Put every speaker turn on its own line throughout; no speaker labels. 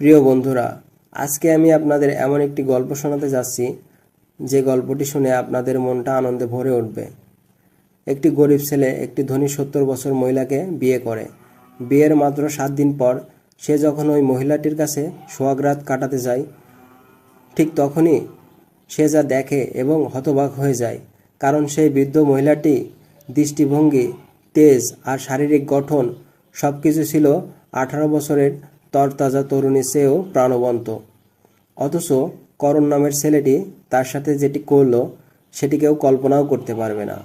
প্রিয় বন্ধুরা, আজকে আমি আপনাদের এমন একটি গল্প শোনাতে যাচ্ছি। যে গল্পটি শুনে আপনাদের মনটা আনন্দে ভরে উঠবে। একটি গরিব ছেলে একটি ধনী সত্তর বছর মহিলাকে বিয়ে করে। বিয়ের মাত্র সাত দিন পর সে যখন ওই মহিলাটির কাছে সোহাগরাত কাটাতে যায়, ঠিক তখনই সে যা দেখে এবং হতবাক হয়ে যায়। কারণ সেই বৃদ্ধ মহিলাটি দৃষ্টিভঙ্গি, তেজ আর শারীরিক গঠন সব কিছু ছিল আঠারো বছরের তরতাজা তরুণী চেয়েও প্রাণবন্ত। অথচ করণ নামের ছেলেটি তার সাথে যেটি করল সেটি কেউ কল্পনাও করতে পারবে না।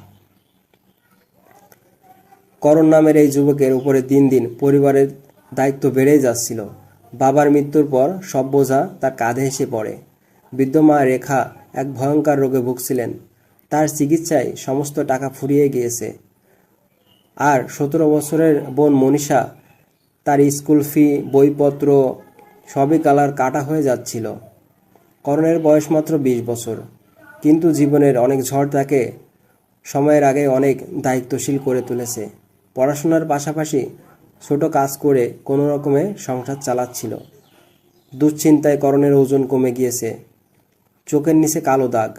করণ নামের এই যুবকের উপরে দিন দিন পরিবারের দায়িত্ব বেড়েই যাচ্ছিল। বাবার মৃত্যুর পর সব বোঝা তার কাঁধে এসে পড়ে। বৃদ্ধ মা রেখা এক ভয়ঙ্কর রোগে ভুগছিলেন। তার চিকিৎসায় সমস্ত টাকা ফুরিয়ে গিয়েছে। আর সতেরো বছরের বোন মনীষা তার স্কুল ফি, বইপত্র সবই কালার কাটা হয়ে যাচ্ছিল। করণের বয়স মাত্র বিশ বছর। কিন্তু জীবনের অনেক ঝড় তাকে সময়ের আগে অনেক দায়িত্বশীল করে তুলেছে। পড়াশোনার পাশাপাশি ছোট কাজ করে কোনো রকমে সংসার চালাচ্ছিল। দুশ্চিন্তায় করণের ওজন কমে গিয়েছে। চোখের নিচে কালো দাগ।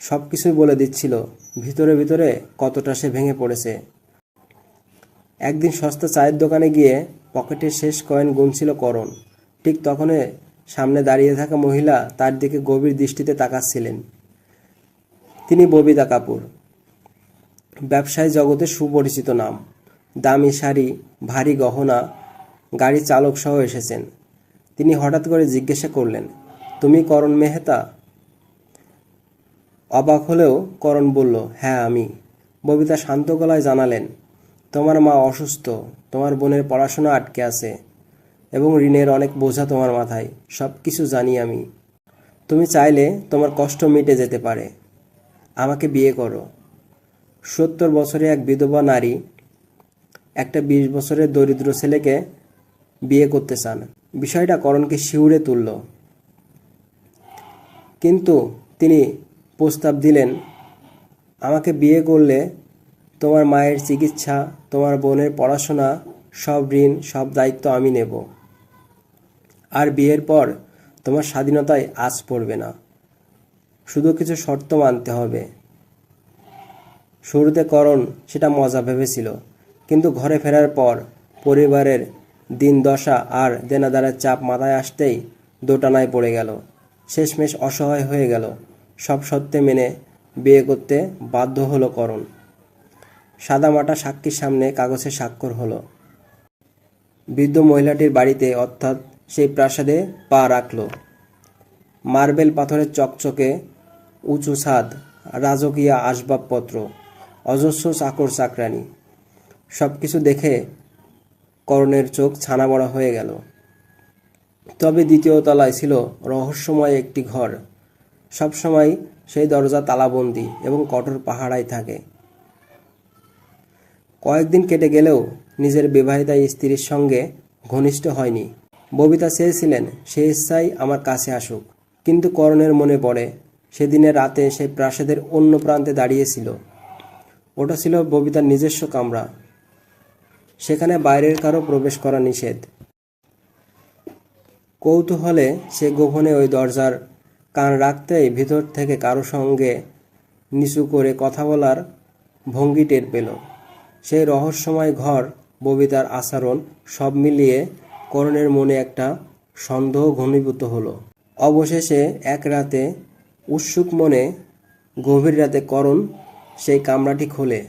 সব কিছুই বলে দিচ্ছিল, ভিতরে ভিতরে কতটা সে ভেঙে পড়েছে। একদিন সস্তা চায়ের দোকানে গিয়ে পকেটের শেষ কয়েন গুনছিল করণ। ঠিক তখনই সামনে দাঁড়িয়ে থাকা মহিলা তার দিকে গভীর দৃষ্টিতে তাকাচ্ছিলেন। তিনি ববিতা কাপুর। ব্যবসায় জগতে সুপরিচিত নাম। দামি শাড়ি, ভারী গহনা, গাড়ি চালক সহ এসেছেন। তিনি হঠাৎ করে জিজ্ঞাসা করলেন, তুমি করণ মেহতা? অবাক হলেও করণ বলল হ্যাঁ আমি। ববিতা শান্ত গলায় জানালেন তোমার মা অসুস্থ, তোমার বোনের পড়াশোনা আটকে আছে এবং ঋণের অনেক বোঝা তোমার মাথায় সব কিছু জানি আমি। তুমি চাইলে তোমার কষ্ট মিটে যেতে পারে। আমাকে বিয়ে করো। সত্তর বছরে এক বিধবা নারী একটা বিশ বছরের দরিদ্র ছেলেকে বিয়ে করতে চান। বিষয়টা করণকে শিউরে তুলল। কিন্তু তিনি প্রস্তাব দিলেন, আমাকে বিয়ে করলে তোমার মায়ের চিকিৎসা, তোমার বোনের পড়াশোনা, সব ঋণ, সব দায়িত্ব আমি নেব। আর বিয়ের পর তোমার স্বাধীনতায় আজ পড়বে না। শুধু কিছু শর্ত মানতে হবে। শুরুতে করণ, সেটা মজা ভেবেছিল। কিন্তু ঘরে ফেরার পর পরিবারের দিন দশা আর দেনাদারের চাপ মাথায় আসতেই দোটানায় পড়ে গেল। শেষমেশ অসহায় হয়ে গেল। সব সত্ত্বে মেনে বিয়ে করতে বাধ্য হলো করণ। সাদামাটা সাক্ষীর সামনে কাগজে স্বাক্ষর হলো। বৃদ্ধ মহিলাটির বাড়িতে অর্থাৎ সেই প্রাসাদে পা রাখল। মার্বেল পাথরের চকচকে উঁচু ছাদ, রাজকীয় আসবাবপত্র, অজস্র চাকর চাকরানি। সব কিছু দেখে করণের চোখ ছানা বড়া হয়ে গেল। তবে দ্বিতীয় তলায় ছিল রহস্যময় একটি ঘর। সবসময় সেই দরজা তালাবন্দি এবং কঠোর পাহারায় থাকে। কয়েকদিন কেটে গেলেও নিজের বিবাহিতা স্ত্রীর সঙ্গে ঘনিষ্ঠ হয়নি। ববিতা চেয়েছিলেন, সে ইচ্ছাই আমার কাছে আসুক। কিন্তু করণের মনে পড়ে, সেদিনের রাতে সে প্রাসাদের অন্য প্রান্তে দাঁড়িয়েছিল। ওটা ছিল ববিতার নিজস্ব কামরা। সেখানে বাইরের কারও প্রবেশ করা নিষেধ। কৌতূহলে সে গোপনে ওই দরজার কান রাখতেই ভিতর থেকে কারও সঙ্গে নিচু করে কথা বলার ভঙ্গি টের পেল। সেই রহস্যময় ঘর, ববিতার আচরণ সব মিলিয়ে করণের মনে একটা সন্দেহ ঘনীভূত হলো। অবশেষে এক রাতে উৎসুক মনে, গভীর রাতে করণ সেই কামরাটি খোলে।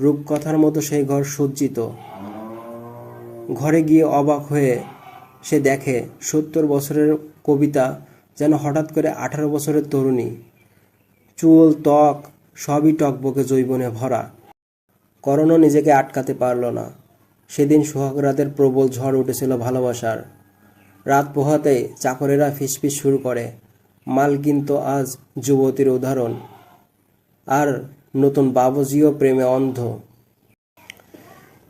রূপকথার মতো সেই ঘর সজ্জিত। ঘরে গিয়ে অবাক হয়ে সে দেখে, সত্তর বছরের কবিতা যেন হঠাৎ করে আঠারো বছরের তরুণী। চুল, ত্বক সবই টকবকে জৈবনে ভরা। করণও নিজেকে আটকাতে পারল না। সেদিন সোহাগরাতের প্রবল ঝড় উঠেছিল ভালোবাসার। রাত পোহাতে চাকরেরা ফিসফিস শুরু করে। মালকিন তো আজ যুবতীর উদাহরণ। আর নতুন বাবুজিও প্রেমে অন্ধ।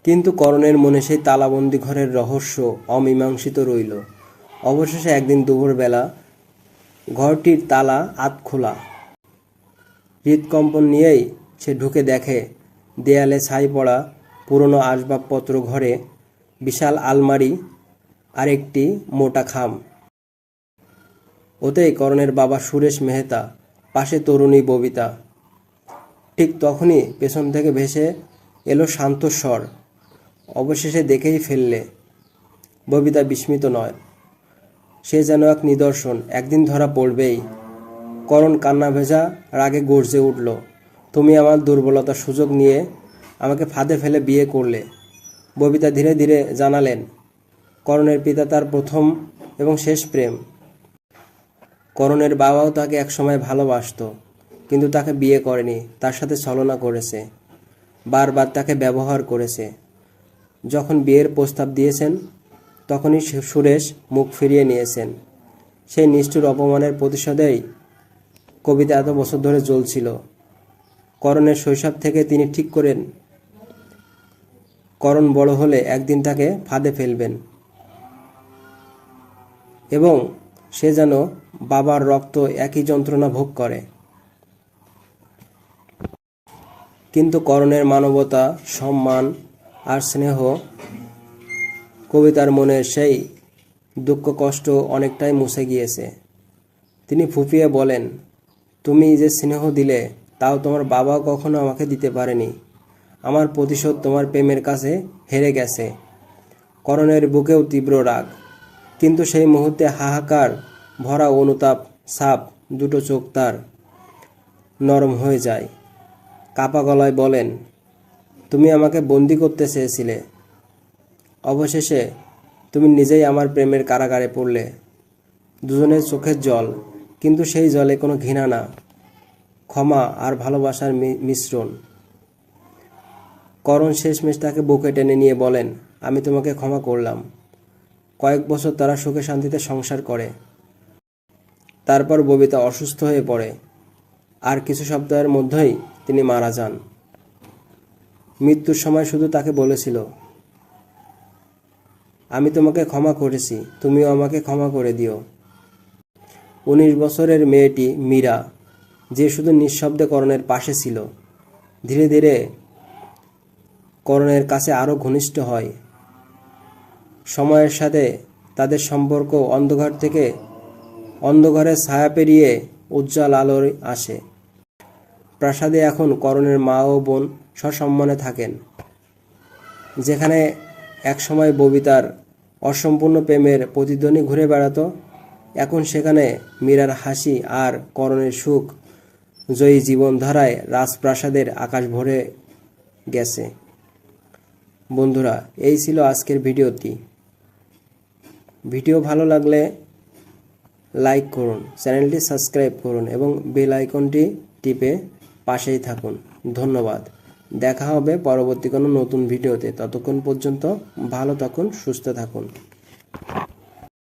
কিন্তু করণের মনে সেই তালাবন্দি ঘরের রহস্য অমীমাংসিত রইল। অবশেষে একদিন দুপুরবেলা ঘরটির তালা আত খোলা হৃদকম্পন নিয়েই সে ঢুকে দেখে দেয়ালে ছাই পড়া পুরনো আসবাবপত্র ঘরে বিশাল আলমারি আর একটি মোটা খাম। ওতেই করণের বাবা সুরেশ মেহতা, পাশে তরুণী ববিতা। ঠিক তখনই পেছন থেকে ভেসে এলো শান্ত স্বর। অবশেষে দেখেই ফেললে। ববিতা বিস্মিত নয়। সে যেন এক নিদর্শন, একদিন ধরা পড়বেই। করণ কান্না ভেজা রাগে গর্জে উঠল। তুমি আমার দুর্বলতার সুযোগ নিয়ে আমাকে ফাঁদে ফেলে বিয়ে করলে। ববিতা ধীরে ধীরে জানালেন, করণের পিতা তার প্রথম এবং শেষ প্রেম। করণের বাবাও তাকে একসময় ভালোবাসতো, কিন্তু তাকে বিয়ে করেনি, তার সাথে ছলনা করেছে, বারবার তাকে ব্যবহার করেছে। যখন বিয়ের প্রস্তাব দিয়েছেন, তখনই সুরেশ মুখ ফিরিয়ে নিয়েছেন। সেই নিষ্ঠুর অপমানের প্রতিশোধেই কবিতা এত বছর ধরে জ্বলছিল। করণের শৈশব থেকে তিনি ঠিক করেন করণ বড় হলে একদিন তাকে ফাঁদে ফেলবেন। এবং সে যেন বাবার রক্ত একই যন্ত্রণা ভোগ করে। কিন্তু করণের মানবতা, সম্মান আর স্নেহ কবিতার মনের সেই দুঃখ কষ্ট অনেকটাই মুছে গিয়েছে। তিনি ফুপিয়ে বলেন, তুমি যে স্নেহ দিলে তাও তোমার বাবা কখনো আমাকে দিতে পারেনি। আমার প্রতিশোধ তোমার প্রেমের কাছে হেরে গেছে। করণের বুকেও তীব্র রাগ। কিন্তু সেই মুহূর্তে হাহাকার, ভরা অনুতাপ, সাপ দুটো চোখ তার নরম হয়ে যায়। কাপা গলায় বলেন, তুমি আমাকে বন্দি করতে চেয়েছিলে। অবশেষে তুমি নিজেই আমার প্রেমের কারাগারে পড়লে। দুজনের চোখের জল, কিন্তু সেই জলে কোনো ঘৃণা না। ক্ষমা আর ভালোবাসার মিশ্রণ। করণ শেষমেশ তাকে বুকে টেনে নিয়ে বলেন, আমি তোমাকে ক্ষমা করলাম। কয়েক বছর তারা সুখে শান্তিতে সংসার করে। তারপর ববিতা অসুস্থ হয়ে পড়ে। আর কিছু সপ্তাহের মধ্যেই তিনি মারা যান। মৃত্যুর সময় শুধু তাকে বলেছিল, আমি তোমাকে ক্ষমা করেছি, তুমিও আমাকে ক্ষমা করে দিও। উনিশ বছরের মেয়েটি মীরা যে শুধু নিঃশব্দে করণের পাশে ছিল, ধীরে ধীরে করণের কাছে আরও ঘনিষ্ঠ হয়। সময়ের সাথে তাদের সম্পর্ক অন্ধকার থেকে অন্ধকারের ছায়া পেরিয়ে উজ্জ্বল আলোয় আসে। প্রাসাদে এখন করণের মা ও বোন সসম্মানে থাকেন, যেখানে একসময় ববিতার অসম্পূর্ণ প্রেমের প্রতিধ্বনি ঘুরে বেড়াতো, এখন সেখানে মীরার হাসি আর করণের সুখ জয়ী জীবনধারায় রাজপ্রাসাদের আকাশ ভরে গেছে। বন্ধুরা, এই ছিল আজকের ভিডিওটি। ভিডিও ভালো লাগলে লাইক করুন, চ্যানেলটি সাবস্ক্রাইব করুন এবং বেল আইকনটি টিপে পাশেই থাকুন। ধন্যবাদ। দেখা হবে পরবর্তী কোনো নতুন ভিডিওতে। ততক্ষণ পর্যন্ত ভালো থাকুন, সুস্থ থাকুন।